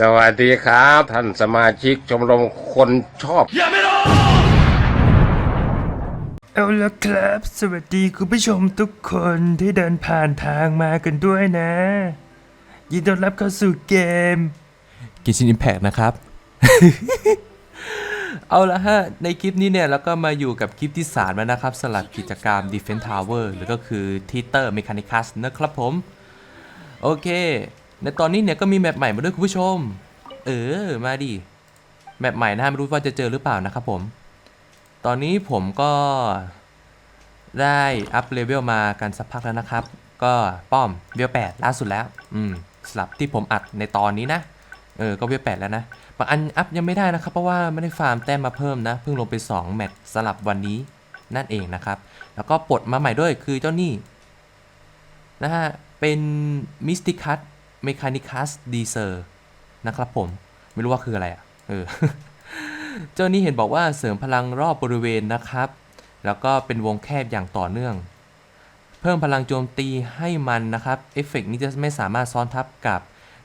สวัสดีครับท่านสมาชิกชมรมคนชอบ เอาละครับ สวัสดีคุณผู้ชมทุกคนที่เดินผ่านทางมากันด้วยนะ ยินดีต้อนรับเข้าสู่เกม กิชินอิมแพกนะครับ เอาละฮะ ในคลิปนี้เนี่ยเราก็มาอยู่กับคลิปที่สามแล้วนะครับสลับกิจกรรม Defense Tower หรือก็คือ Teeter Mechanicus นะครับผม โอเค ในตอนนี้เนี่ยก็มีแมปใหม่มาด้วยคุณผู้ชม เออ มาดิ แมปใหม่นะไม่รู้ว่าจะเจอหรือเปล่านะครับผม ตอนนี้ผมก็ได้อัพเลเวลมากันสักพักแล้วนะครับ ก็ป้อมเวล8ล่าสุดแล้ว อืมสลับที่ผมอัดในตอนนี้นะ เออ ก็เวล8แล้วนะ บางอันอัพยังไม่ได้นะครับ เพราะว่าไม่ได้ฟาร์มแต้มมาเพิ่มนะ เพิ่งลงไป 2 แมตช์สลับวันนี้นั่นเองนะครับ แล้วก็ปลดมาใหม่ด้วยคือเจ้านี่นะฮะ เป็นมิสติคัส เมคานิคัสดีเซอร์นะครับผม ไม่รู้ว่าคืออะไรอะ เออ เจ้านี้เห็นบอกว่าเสริมพลังรอบบริเวณนะครับ แล้วก็เป็นวงแคบอย่างต่อเนื่อง เพิ่มพลังโจมตีให้มันนะครับ เอฟเฟกต์นี้จะไม่สามารถซ้อนทับกับ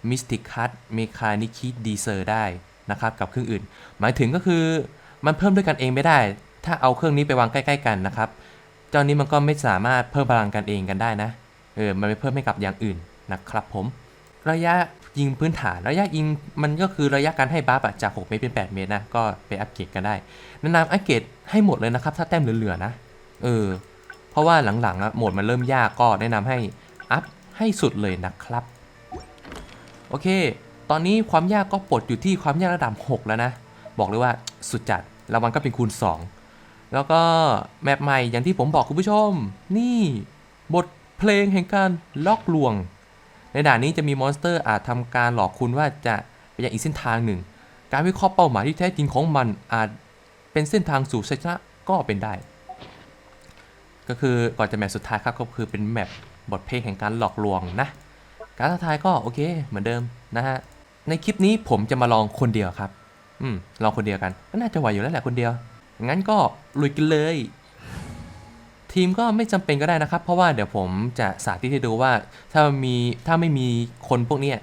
Mystic Cut Mechanic d e s e r ได้นะครับ กับเครื่องอื่น หมายถึงก็คือมันเพิ่มด้วยกันเองไม่ได้ ถ้าเอาเครื่องนี้ไปวางใกล้ ๆ กันนะครับ เจ้านี้มันก็ไม่สามารถเพิ่มพลังกันเองกันได้นะ เออ มันไปเพิ่มให้กับอย่างอื่นนะครับผม ระยะยิงพื้นฐานระยะยิงมันก็คือระยะการให้บัฟจาก 6 เมตรเป็น 8 เมตรนะ ก็ไปอัปเกรดกันได้แนะนำอัปเกรดให้หมดเลยนะครับ ถ้าแต้มเหลือๆนะ เออ เพราะว่าหลังๆอะโหมดมันเริ่มยากก็แนะนำให้อัพให้สุดเลยนะครับ โอเค ตอนนี้ความยากก็ปลดอยู่ที่ความยากระดับ 6 แล้วนะ บอกเลยว่าสุดจัดรางวัลก็เป็นคูณ 2 แล้วก็แมปใหม่อย่างที่ผมบอกคุณผู้ชม นี่บทเพลงแห่งการล็อกลวง ในด่านนี้จะมีมอนสเตอร์อาจทำการหลอกคุณว่าจะไปยังอีกเส้นทางหนึ่ง การวิเคราะห์เป้าหมายที่แท้จริงของมันอาจเป็นเส้นทางสู่ชัยชนะก็เป็นได้ ก็คือก่อนจะแมตช์สุดท้ายครับก็คือเป็นแมปบทเพลงแห่งการหลอกลวงนะ การท้าทายก็โอเคเหมือนเดิมนะฮะ ในคลิปนี้ผมจะมาลองคนเดียวครับ อืมลองคนเดียวกันก็น่าจะไหวอยู่แล้วแหละคนเดียว งั้นก็ลุยกันเลย ทีมก็ไม่จำเป็นก็ได้นะครับ เพราะว่าเดี๋ยวผมจะสาธิตให้ดูว่าถ้ามีถ้าไม่มีคนพวกเนี้ย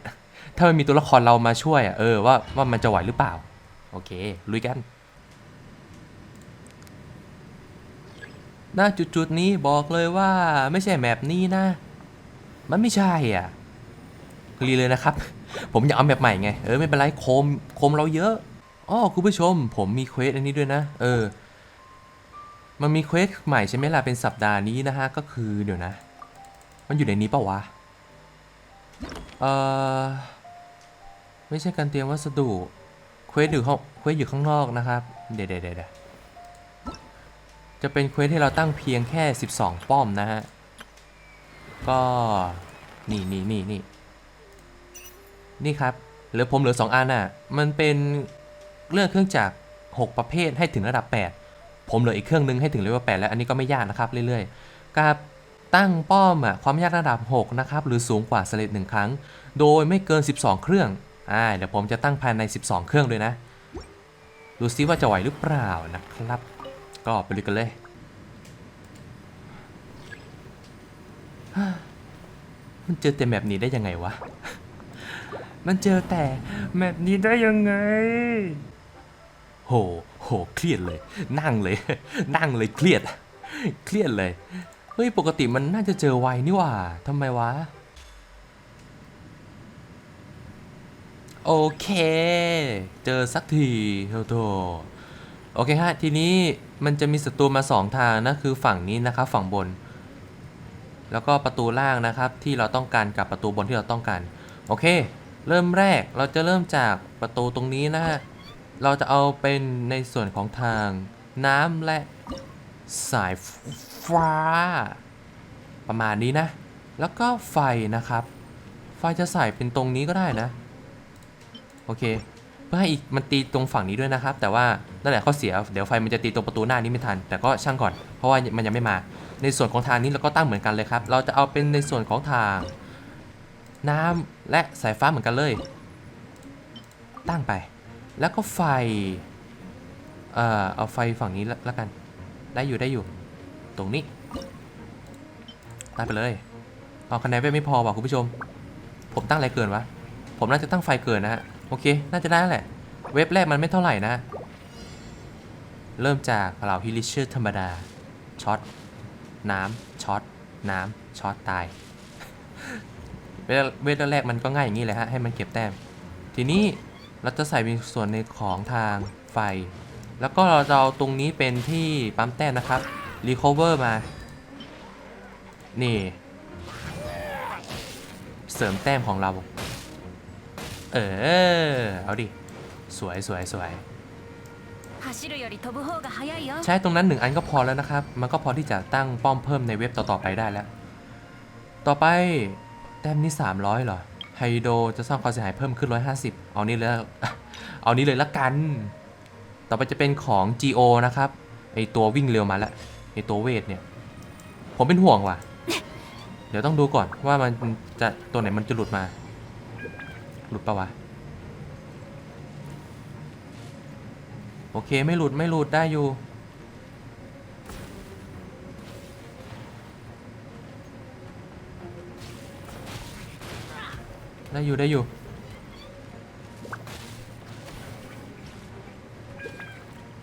ถ้าไม่มีตัวละครเรามาช่วยเออว่าว่ามันจะไหวหรือเปล่า โอเคลุยกันณจุดๆนี้บอกเลยว่าไม่ใช่แมปนี้นะ มันไม่ใช่อะคลีเลยนะครับ ผมอยากเอาแมปใหม่ไง เออไม่เป็นไรโคมโคมเราเยอะอ๋อคุณผู้ชม ผมมีเควสอันนี้ด้วยนะ เออ มันมีเควสใหม่ใช่ไหมล่ะ เป็นสัปดาห์นี้นะฮะ ก็คือเดี๋ยวนะ มันอยู่ในนี้เปล่าวะ เออไม่ใช่การเตรียมวัสดุเควสอยู่ข้างเควสอยู่ข้างนอกนะครับ เดี๋ยวเดี๋ยวเดะจะเป็นเควสที่เราตั้งเพียงแค่ 12 ป้อมนะฮะ ก็ นี่นี่นี่นี่นี่ครับ เหลือผมเหลือ 2 อันน่ะ มันเป็นเรื่องเครื่องจักร 6 ประเภทให้ถึงระดับ 8 ผมเหลืออีกเครื่องนึงให้ถึงเลเวล8แล้ว อันนี้ก็ไม่ยากนะครับเรื่อยๆกับตั้งป้อมอะความยากระดับ 6 นะครับ หรือสูงกว่าสเลดหนึ่งครั้ง โดยไม่เกิน 12 เครื่องอ่าเดี๋ยวผมจะตั้งภายใน 12 เครื่องด้วยนะ ดูซิว่าจะไหวหรือเปล่านะครับ ก็ไปดูกันเลยมันเจอแต่แบบนี้ได้ยังไงวะ มันเจอแต่แมปนี้ได้ยังไง โห โห เครียดเลย นั่งเลย นั่งเลยเครียด เครียดเลย เฮ้ย ปกติมันน่าจะเจอไวนี่ว่าทำไมวะ โอเค เจอสักทีโธ่โธ่โอเคฮะ ทีนี้มันจะมีศัตรูมาสองทางนะ คือฝั่งนี้นะครับ ฝั่งบน แล้วก็ประตูล่างนะครับ ที่เราต้องการกับประตูบนที่เราต้องการ โอเค เริ่มแรกเราจะเริ่มจากประตูตรงนี้นะฮะ เราจะเอาเป็นในส่วนของทางน้ำและสายฟ้า ประมาณนี้นะ แล้วก็ไฟนะครับ ไฟจะใส่เป็นตรงนี้ก็ได้นะ โอเค เพื่อให้อีกมันตีตรงฝั่งนี้ด้วยนะครับ แต่ว่านั่นแหละข้อเสีย เดี๋ยวไฟมันจะตีตรงประตูหน้านี้ไม่ทัน แต่ก็ช่างก่อน เพราะว่ามันยังไม่มา ในส่วนของทางนี้เราก็ตั้งเหมือนกันเลยครับ เราจะเอาเป็นในส่วนของทาง น้ำและสายฟ้าเหมือนกันเลย ตั้งไป แล้วก็ไฟ เอ่อ เอาไฟฝั่งนี้ละกัน ได้อยู่ได้อยู่ ตรงนี้ตั้งไปเลย เอาคะแนนไปไม่พอว่ะคุณผู้ชม ผมตั้งอะไรเกินวะ ผมน่าจะตั้งไฟเกินนะฮะ โอเค น่าจะได้แหละ เว็บแรกมันไม่เท่าไหร่นะ เริ่มจากเหล่าฮิลิเชอร์ธรรมดา ช็อต น้ำ ช็อต น้ำ ช็อตตาย เวลเวลแรกมันก็ง่ายอย่างนี้เลยฮะ ให้มันเก็บแต้ม ทีนี้ เราจะใส่เป็นส่วนในของทางไฟ แล้วก็เราจะเอาตรงนี้เป็นที่ปั๊มแต้นะครับรีคอเวอร์มา นี่ เสริมแต้มของเรา เออ เอาดิ สวยสวยสวยใช้ตรงนั้นหนึ่งอันก็พอแล้วนะครับ มันก็พอที่จะตั้งป้อมเพิ่มในเว็บต่อ ๆ ไปได้แล้ว ต่อไป แต้มนี่300เหรอ ไฮโดจะสร้างความเสียหายเพิ่มขึ้น 150 เอานี้เลยเอานี้เลยละกัน ต่อไปจะเป็นของ GO นะครับ ไอตัววิ่งเร็วมาแล้วไอตัวเวทเนี่ย ผมเป็นห่วงว่ะ เดี๋ยวต้องดูก่อนว่ามันจะตัวไหนมันจะหลุดมา หลุดปะวะ โอเคไม่หลุดไม่หลุดได้อยู่ ได้อยู่ได้อยู่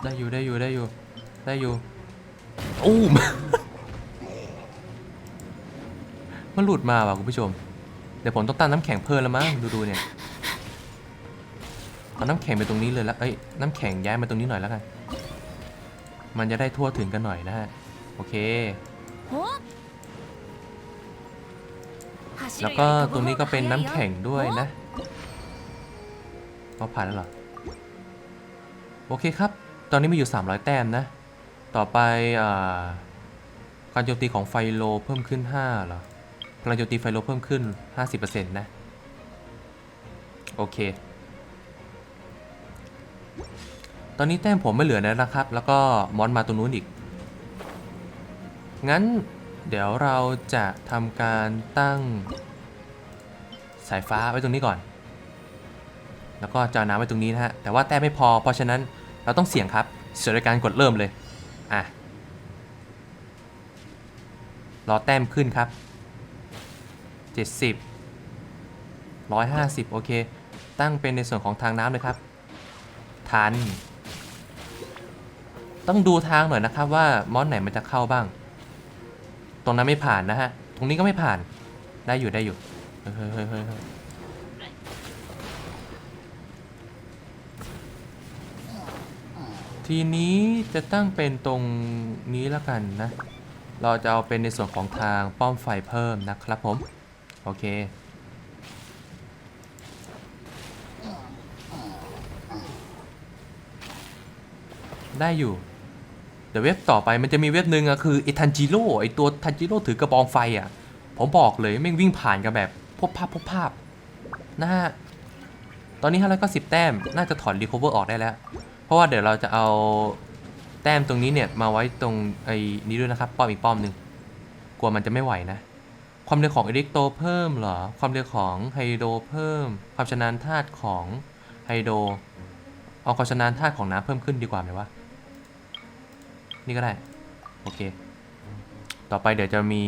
ได้อยู่ได้อยู่ได้อยู่ได้อยู่อู้มมันหลุดมาว่ะคุณผู้ชม เดี๋ยวผมต้องตั้งน้ำแข็งเพิ่มแล้วมั้งดูดูเนี่ยเอาน้ำแข็งไปตรงนี้เลยและเอ้ยน้ำแข็งย้ายมาตรงนี้หน่อยแล้วกันมันจะได้ทั่วถึงกันหน่อยนะฮะโอเค แล้วก็ตรงนี้ก็เป็นน้ำแข็งด้วยนะเรผ่านแล้วหรอ โอเคครับ ตอนนี้มีอยู่ 300 แต้มนะ ต่อไปอการโจมตีของไฟโลเพิ่มขึ้น5เหรอพลังโจมตีไฟโลเพิ่มขึ้น 50%นะ โอเค ตอนนี้แต้มผมไม่เหลือแล้วนะครับ แล้วก็มอนมาตรงนู้นอีก งั้นเดี๋ยวเราจะทำการตั้งายฟ้าไว้ตรงนี้ก่อน แล้วก็จะเอาน้ำไว้ตรงนี้นะฮะ แต่ว่าแต้มไม่พอ เพราะฉะนั้นเราต้องเสี่ยงครับเสียโดยการกดเริ่มเลย อะ รอแต้มขึ้นครับ 70 150 โอเค ตั้งเป็นในส่วนของทางน้ำเลยครับ ทัน ต้องดูทางหน่อยนะครับว่ามอนไหนมันจะเข้าบ้าง ตรงนั้นไม่ผ่านนะฮะ ตรงนี้ก็ไม่ผ่าน ได้อยู่ได้อยู่ ทีนี้จะตั้งเป็นตรงนี้แล้วกันนะ เราจะเอาเป็นในส่วนของทางป้อมไฟเพิ่มนะครับผม โอเค ได้อยู่เดี๋ยวเว็บต่อไปมันจะมีเว็บหนึ่งอะคือไอทันจิโร่ไอตัวทันจิโร่ถือกระบองไฟอะผมบอกเลยแม่งวิ่งผ่านกันแบบ บภาพพบภาพนะฮะตอนนี้ 5 9 0 แต้มน่าจะถอนรีคอเวอร์ออกได้แล้ว เพราะว่าเดี๋ยวเราจะเอาแต้มตรงนี้เนี่ยมาไว้ตรงไอ้นี้ด้วยนะครับ ป้อมอีกป้อมหนึ่งกลัวมันจะไม่ไหวนะ ความเร็วของเอลิกโตเพิ่มเหรอ ความเร็วของไฮโดรเพิ่ม ความชำนาญธาตุของไฮโดรเอาความชำนาญธาตุของน้ำเพิ่มขึ้นดีกว่าไหมวะ นี่ก็ได้ โอเค ต่อไปเดี๋ยวจะมี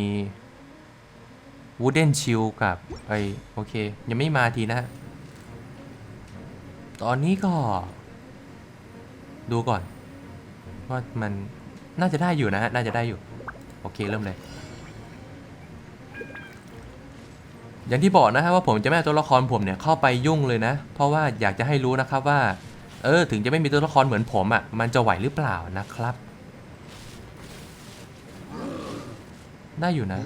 Wooden Shield กับไอโอเค ยังไม่มาทีนะฮะตอนนี้ก็ ดูก่อน ว่ามันน่าจะได้อยู่นะฮะ น่าจะได้อยู่ โอเคเริ่มเลย อย่างที่บอกนะฮะว่าผมจะไม่เอาตัวละครผมเนี่ยเข้าไปยุ่งเลยนะ เพราะว่าอยากจะให้รู้นะครับว่า เออ ถึงจะไม่มีตัวละครเหมือนผมอะ่ะ มันจะไหวหรือเปล่านะครับ ได้อยู่นะ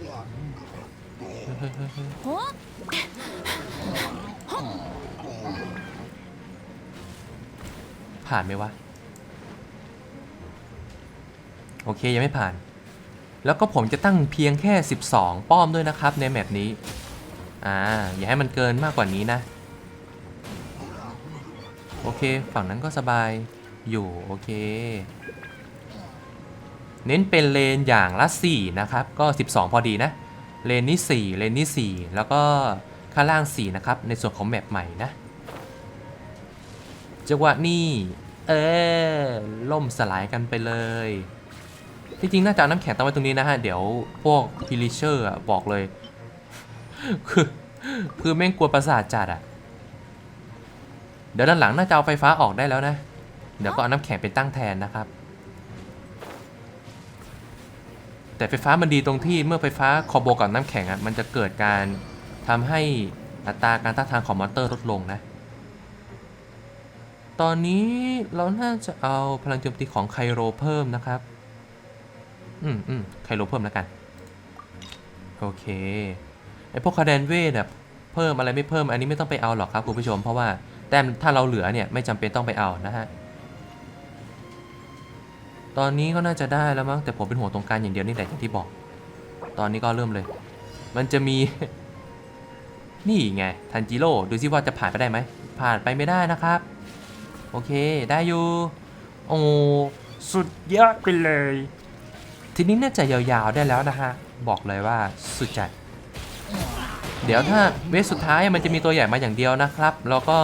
ผ่านไหมวะ โอเคยังไม่ผ่าน แล้วก็ผมจะตั้งเพียงแค่ 12 ป้อมด้วยนะครับในแมปนี้ อ่า อย่าให้มันเกินมากกว่านี้นะ โอเค ฝั่งนั้นก็สบายอยู่ โอเค เน้นเป็นเลนอย่างละ 4 นะครับ ก็ 12 พอดีนะ เลนนี้ 4 เลนนี้ 4 แล้วก็ข้างล่าง 4 นะครับ ในส่วนของแมปใหม่นะจังหวะนี้เออล่มสลายกันไปเลยที่จริงน่าจะเอาน้ำแข็งตั้งไว้ตรงนี้นะฮะ เดี๋ยวพวกพิลิเชอร์บอกเลย คือคือแม่งกลัวประสาทจัดอะเดี๋ยวด้านหลังน่าจะเอาไฟฟ้าออกได้แล้วนะ เดี๋ยวก็เอาน้ำแข็งเป็นตั้งแทนนะครับ แต่ไฟฟ้ามันดีตรงที่เมื่อไฟฟ้าคอโบกับน้ำแข็งอะมันจะเกิดการทำให้อัตราการต้านทานของมอเตอร์ลดลงนะ ตอนนี้เราน่าจะเอาพลังโจมตีของไคโรเพิ่มนะครับ อืมอืมไคโรเพิ่มแล้วกัน โอเค ไอพวกคาเดนเวทแบบเพิ่มอะไรไม่เพิ่ม อันนี้ไม่ต้องไปเอาหรอกครับคุณผู้ชม เพราะว่าแต้มถ้าเราเหลือเนี่ยไม่จำเป็นต้องไปเอานะฮะ ตอนนี้ก็น่าจะได้แล้วมั้งแต่ผมเป็นห่วงตรงกลารอย่างเดียวนี่แหละอย่างที่บอก ตอนนี้ก็เริ่มเลย มันจะมี นี่ไงทันจิโร่ดูซิว่าจะผ่านไปได้ไหมผ่านไปไม่ได้นะครับ โอเคได้อยู่โอ้สุดยอดไปเลย ทีนี้น่าจะยาวๆได้แล้วนะฮะบอกเลยว่าสุดจัดเดี๋ยวถ้าเวฟสุดท้ายมันจะมีตัวใหญ่มาอย่างเดียวนะครับ แล้วก็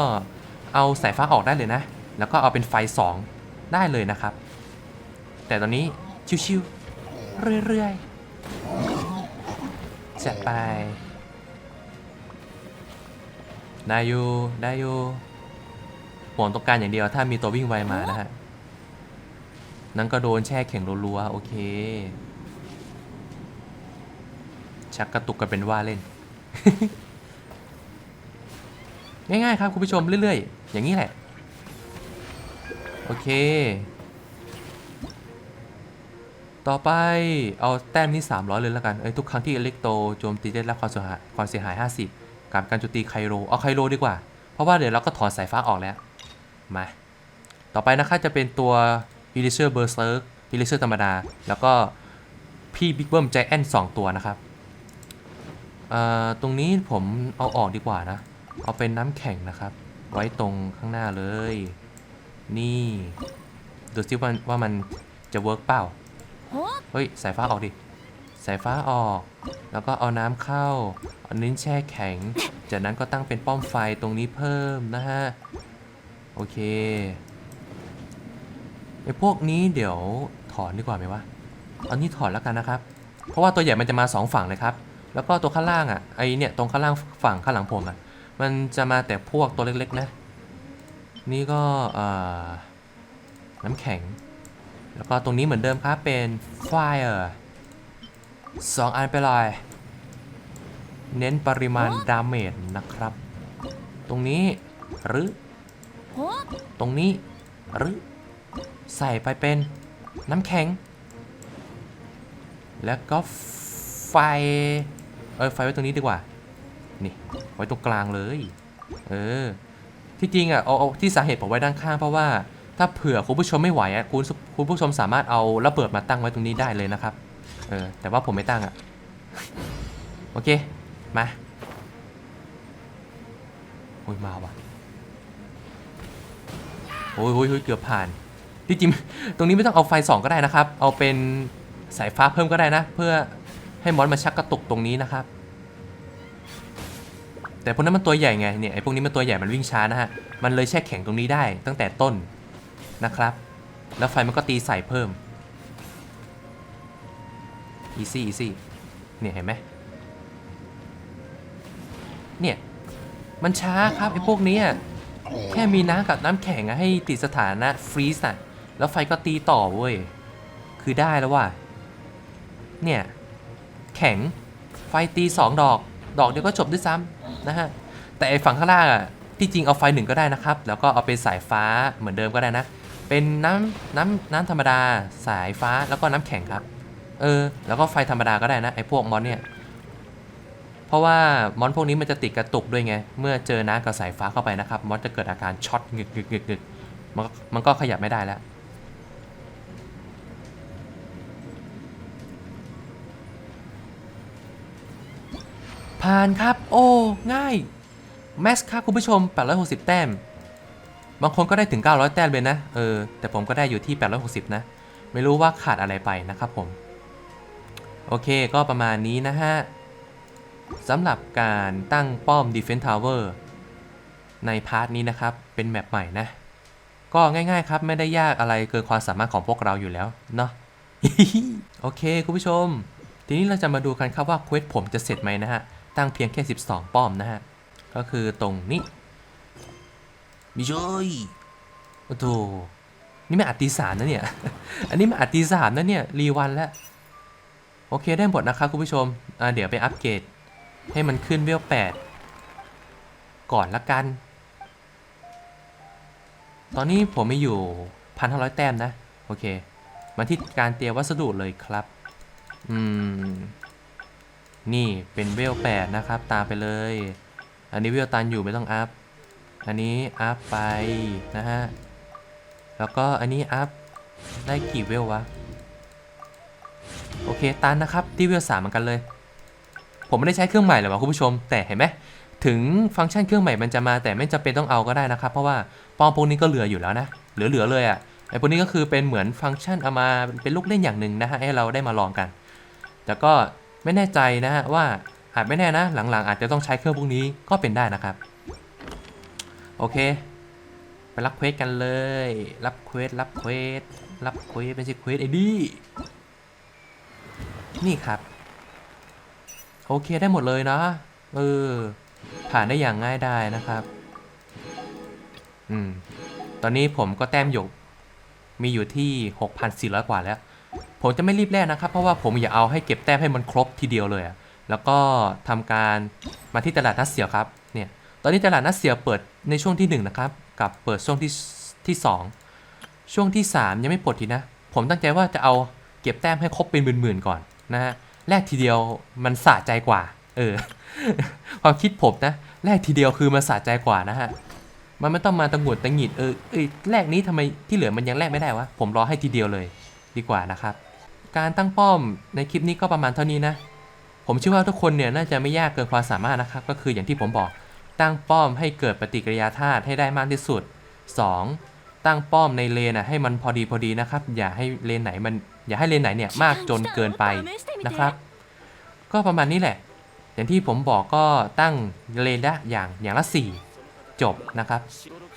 เอาสายฟ้าออกได้เลยนะ แล้วก็เอาเป็นไฟ 2 ได้เลยนะครับ แต่ตอนนี้ชิวๆเรื่อยๆจัดไปได้อยู่ได้อยู่ห่วงตรงการอย่างเดียวถ้ามีตัววิ่งไวมานะฮะ นั่นก็โดนแช่แข็งรัวๆ โอเค ชักกระตุกกันเป็นว่าเล่น ง่ายๆครับคุณผู้ชมเรื่อยๆ อย่างนี้แหละ โอเค ต่อไปเอาแต้มนี้ 300 เลยแล้วกัน เอ้ยทุกครั้งที่อเล็กโตโจมตีได้รับความเสียหายความเสียหาย 50 กับการโจมตีไคโร เอาไคโรดีกว่า เพราะว่าเดี๋ยวเราก็ถอนสายฟ้าออกแล้ว มา ต่อไปนะครับจะเป็นตัว h e l i c e r Berserk h e l i c e r ธรรมดา แล้วก็พี่บิ๊กเบิ้มใจแอนสองตัวนะครับอ่อตรงนี้ผมเอาออกดีกว่านะ เอาเป็นน้ำแข็งนะครับ ไว้ตรงข้างหน้าเลย นี่ ดูซิว่าว่ามันจะเวิร์กเปล่า เฮ้ย สายฟ้าออกดิ สายฟ้าออก แล้วก็เอาน้ำเข้าเอานิ้นแช่แข็ง จากนั้นก็ตั้งเป็นป้อมไฟตรงนี้เพิ่มนะฮะ โอเคไอ้พวกนี้เดี๋ยวถอนดีกว่าไหมวะ เอานี่ถอนแล้วกันนะครับ เพราะว่าตัวใหญ่มันจะมาสองฝั่งเลยครับ แล้วก็ตัวข้างล่างอะ ไอเนี่ยตรงข้างล่างฝั่งข้างหลังผมอะ มันจะมาแต่พวกตัวเล็กๆนะ นี่ก็น้ำแข็ง แล้วก็ตรงนี้เหมือนเดิมครับเป็น fire สองอันไปเลย เน้นปริมาณดาเมจนะครับ ตรงนี้หรือほตรงนี้หรือ ใส่ไปเป็นน้ำแข็ง แล้วก็ไฟ เออไฟไว้ตรงนี้ดีกว่า นี่ ไว้ตรงกลางเลย เออ ที่จริงอะ เอาเอาที่สาเหตุผมไว้ด้านข้างเพราะว่าถ้าเผื่อคุณผู้ชมไม่ไหวอะคุณ คุณผู้ชมสามารถเอาระเบิดมาตั้งไว้ตรงนี้ได้เลยนะครับ เออ แต่ว่าผมไม่ตั้งอะ โอเค มาโอ้ยมาว่ะโอ้ยโอ้ยอยเกือบผ่าน ที่จริง ตรงนี้ไม่ต้องเอาไฟสองก็ได้นะครับ เอาเป็นสายฟ้าเพิ่มก็ได้นะ เพื่อให้มอนมาชักกระตุกตรงนี้นะครับ แต่พวกนั้นมันตัวใหญ่ไง เนี่ย ไอ้พวกนี้มันตัวใหญ่ มันวิ่งช้านะฮะ มันเลยแช่แข็งตรงนี้ได้ตั้งแต่ต้นนะครับ แล้วไฟมันก็ตีใส่เพิ่มอีซี่อีซี่เนี่ยเห็นไหมเนี่ยมันช้าครับไอ้พวกนี้แค่มีน้ำกับน้ำแข็งให้ติดสถานะฟรีซอะแล้วไฟก็ตีต่อเว้ย คือได้แล้วว่ะ เนี่ย แข็ง ไฟตี2ดอก ดอกเดียวก็จบด้วยซ้ำนะฮะ แต่ไอ้ฝั่งข้างล่างอะ ที่จริงเอาไฟหนึ่งก็ได้นะครับ แล้วก็เอาเป็นสายฟ้าเหมือนเดิมก็ได้นะ เป็นน้ำน้ำน้ำธรรมดาสายฟ้าแล้วก็น้ำแข็งครับ เออ แล้วก็ไฟธรรมดาก็ได้นะไอ้พวกมอนเนี่ย เพราะว่ามอนพวกนี้มันจะติดกระตุกด้วยไง เมื่อเจอน้ำกับสายฟ้าเข้าไปนะครับ มอนจะเกิดอาการช็อตงึกงึกงึกงึกมันก็มันก็ขยับไม่ได้แล้วผ่านครับ โอ้ ง่าย แมสครับคุณผู้ชม 860 แต้ม บางคนก็ได้ถึง 900 แต้มเลยนะ เออ แต่ผมก็ได้อยู่ที่ 860 นะ ไม่รู้ว่าขาดอะไรไปนะครับผม โอเค ก็ประมาณนี้นะฮะสำหรับการตั้งป้อม Defense Tower ในพาร์ทนี้นะครับ เป็นแมปใหม่นะ ก็ง่ายๆครับ ไม่ได้ยากอะไรเกินความสามารถของพวกเราอยู่แล้ว เนาะ โอเค คุณผู้ชม ทีนี้เราจะมาดูกันครับว่าเควสผมจะเสร็จไหมนะฮะ ตั้งเพียงแค่ 12 ป้อมนะฮะ ก็คือตรงนี้ มิโชยโอ้โถนี่ไม่อัดตีสามนะเนี่ย อันนี้มันอัดตีสามนะเนี่ย รีวันแล้ว โอเคได้หมดนะครับคุณผู้ชม อ่าเดี๋ยวไปอัปเกรด ให้มันขึ้นเวลแปดก่อนละกัน ตอนนี้ผมไม่อยู่พันห้าร้อยแต้มนะ โอเค มาที่การเตรียมวัสดุเลยครับ อืม นี่เป็นเวลแปดนะครับ ตามไปเลย อันนี้เวลตันอยู่ไม่ต้องอัพ อันนี้อัพไปนะฮะ แล้วก็อันนี้อัพได้กี่เวลวะ โอเคตันนะครับที่เวลสามเหมือนกันเลย ผมไม่ได้ใช้เครื่องใหม่หรอกวะคุณผู้ชม แต่เห็นไหมถึงฟังก์ชันเครื่องใหม่มันจะมาแต่ไม่จำเป็นต้องเอาก็ได้นะครับ เพราะว่าปอมพวกนี้ก็เหลืออยู่แล้วนะ เหลือๆเลยอะ่ะไอพวกนี้ก็คือเป็นเหมือนฟังก์ชันเอามาเป็นลูกเล่นอย่างหนึ่งนะฮะให้เราได้มาลองกัน แต่ก็ไม่แน่ใจนะฮะว่าอาจไม่แน่นะ หลังๆ อาจจะต้องใช้เครื่องพวกนี้ก็เป็นได้นะครับ โอเค ไปรับเควสกันเลย รับเควสรับเควสรับเควสไม่ใช่เควสไอ้นี่นี่ครับ โอเคได้หมดเลยนะเออผ่านได้อย่างง่ายได้นะครับ อืม ตอนนี้ผมก็แต้มหยก มีอยู่ที่ 6,400 กว่าแล้ว ผมจะไม่รีบแลกนะครับ เพราะว่าผมอยากเอาให้เก็บแต้มให้มันครบทีเดียวเลยอะแล้วก็ทำการมาที่ตลาดนัดเสียวครับ อนนี้ตลาดนัดเสียเปิดในช่วงที่ 1 นะครับ กับเปิดช่วงที่ที่ 2 ช่วงที่ 3 ยังไม่ปลดทีนะ ผมตั้งใจว่าจะเอาเก็บแต้มให้ครบเป็นหมื่นๆก่อนนะฮะแรกทีเดียวมันสะใจกว่า เออความคิดผมนะ แรกทีเดียวคือมันสะใจกว่านะฮะมันไม่ต้องมาตังหงุดตังหิดเออเอยแรกนี้ทำไมที่เหลือมันยังแลกไม่ได้วะผมรอให้ทีเดียวเลยดีกว่านะครับ การตั้งป้อมในคลิปนี้ก็ประมาณเท่านี้นะ ผมเชื่อว่าทุกคนเนี่ยน่าจะไม่ยากเกินความสามารถนะครับ ก็คืออย่างที่ผมบอก ตั้งป้อมให้เกิดปฏิกิริยาธาตุให้ได้มากที่สุด 2. ตั้งป้อมในเลนน่ะให้มันพอดีพอดีนะครับ อย่าให้เลนไหนมันอย่าให้เลนไหนเนี่ยมากจนเกินไปนะครับ ก็ประมาณนี้แหละ อย่างที่ผมบอกก็ตั้งเลนละอย่างอย่างละ 4 จบนะครับ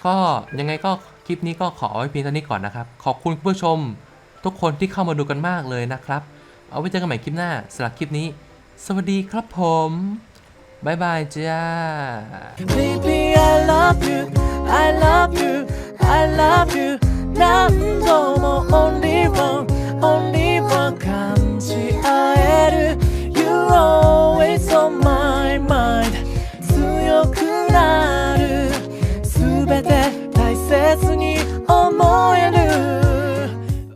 ก็ยังไงก็คลิปนี้ก็ขอไว้เพียงเท่านี้ก่อนนะครับ ขอบคุณคุณผู้ชม ทุกคนที่เข้ามาดูกันมากเลยนะครับ เอาไว้เจอกันใหม่คลิปหน้าสำหรับคลิปนี้ สวัสดีครับผม บายบายจ้ Baby I love you I love you I love you 何度も Only one Only one 感じ合える You're always on my mind 強くなるすべて大切に思える